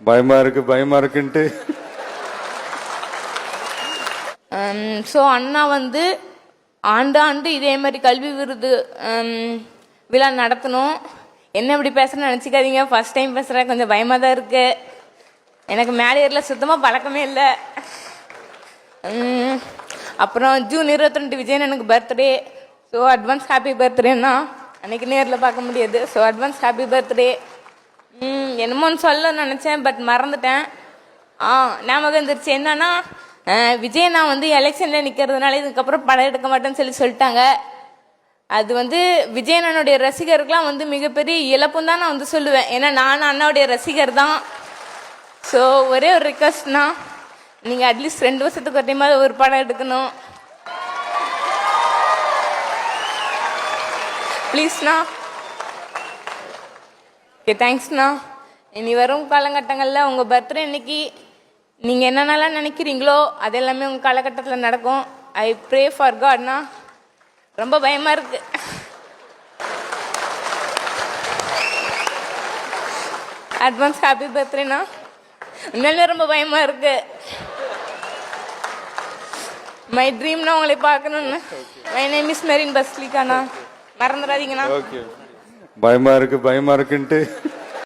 பயமா இருக்கு பயமா இருக்குன்ட்டு. Um, ஸோ அண்ணா வந்து ஆண்டு ஆண்டு இதே மாதிரி கல்வி விருது um, விழா நடத்தணும். என்ன இப்படி பேசுகிறேன்னு நினச்சிக்காதீங்க. ஃபர்ஸ்ட் டைம் பேசுகிறேன் கொஞ்சம் பயமாக தான் இருக்கு. எனக்கு மேலேயரில் சுத்தமாக பழக்கமே இல்லை. Um, அப்புறம் ஜூன் இருபத்தி ரெண்டு விஜயன் எனக்கு பர்த்டே ஸோ அட்வான்ஸ் ஹாப்பி பர்த்டேன்னா அன்னைக்கு நேரில் பார்க்க முடியாது. ஸோ அட்வான்ஸ் ஹாப்பி பர்த்டே என்னமோன்னு சொல்ல நினச்சேன் பட் மறந்துட்டேன். ஆ ஞாபகம் வந்துருச்சு. என்னன்னா அஹ், விஜய் நான் வந்து எலெக்ஷனில் நிற்கிறதுனால இதுக்கப்புறம் படம் எடுக்க மாட்டேன்னு சொல்லி சொல்லிட்டாங்க. அது வந்து விஜயனனுடைய ரசிகருக்கெலாம் வந்து மிகப்பெரிய இழப்பும் தான் நான் வந்து சொல்லுவேன். ஏன்னா நான் அண்ணாவுடைய ரசிகர் தான். ஸோ ஒரே ஒரு ரிக்வஸ்ட்னா நீங்கள் அட்லீஸ்ட் ரெண்டு வருஷத்துக்கு ஒரு டைமாவது ஒரு படம் எடுக்கணும். ப்ளீஸ்ண்ணா ஓகே தேங்க்ஸ்ண்ணா இனி வரும் காலகட்டங்களில் உங்கள் பர்த்டே அன்னைக்கு நீங்கள் என்னென்னலாம் நினைக்கிறீங்களோ அது எல்லாமே உங்கள் காலகட்டத்தில் நடக்கும். ஐ ப்ரே ஃபார் காட்னா ரொம்ப பயமாக இருக்கு. அட்வான்ஸ் ஹாப்பி பர்த்டேண்ணா உண்மையிலே ரொம்ப பயமாக இருக்கு. மை ட்ரீம்னா உங்களை பார்க்கணும்னு. மை நேம் இஸ் மெரின் பஸ்லிகாண்ணா மறந்துடாதீங்கண்ணா பயமாக பயமா இருக்கு பயமா இருக்குன்ட்டு.